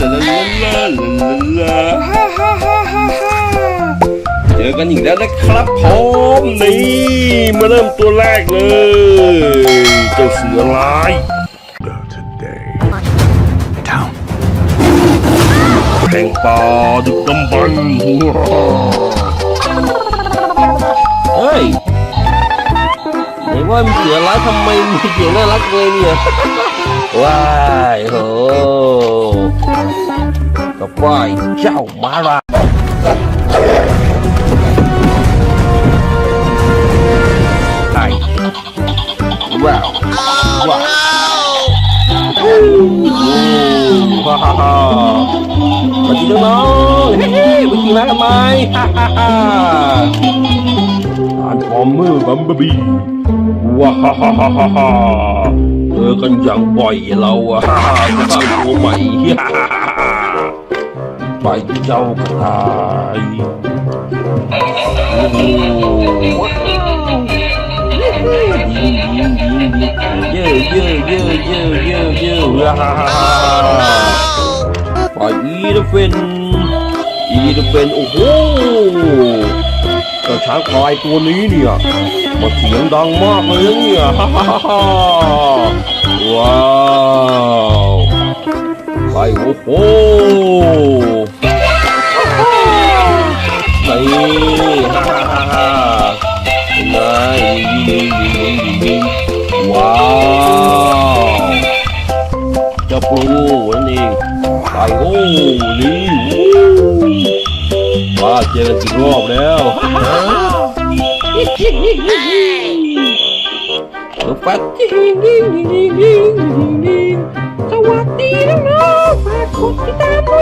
ลาลาลาลาลาลาฮ่าฮ่าฮ่าฮ่าฮ่าเจอกันอีกแล้วนะครับผมนี่มาเริ่มตัวแรกเลย เจ้าเสือร้าย today. Down. แห่งป่าดึกดำบรรพ์เฮ้ยไหนว่ามีเสือร้ายทำไมมีเสียงน่ารักเลยเนี่ย กับายเจ้ามาราไอ้ว้าวว้าวโอ้ฮ่าฮ่าฮ่ามาดีน้องๆเฮ้ยๆไปขี่ม้าทำไมฮ่าฮ่าฮ่าอ่านฟอมเมอร์บัมเบอร์บีว้าฮ่าฮ่าฮ่าฮ่าเจอกันอย่างบ่อยเราอะฮ่าฮ่าจะสร้างตัวใหม่ฮ่าฮ่า ไปเจ้ากรายโอ้โหเยอะเยอะเยอะเยอะเยอะเยอะฮ่าฮ่าฮ่าฮ่าไปอีเดเฟนอีเดเฟนโอ้โหเจ้าช้างพลายตัวนี้เนี่ยมันเสียงดังมากเลยเนี่ยฮ่าฮ่าฮ่า อ้โหนี่ฮ่าฮ่าฮ่าฮ่าเป็นไงยิงยิงยิงยิงยิงว้าวเจ้าปูนั่นเองไปโอ้นี่วู้มาเจอกันกี่รอบแล้วเออฟัดจิงดิงดิงดิงดิงดิง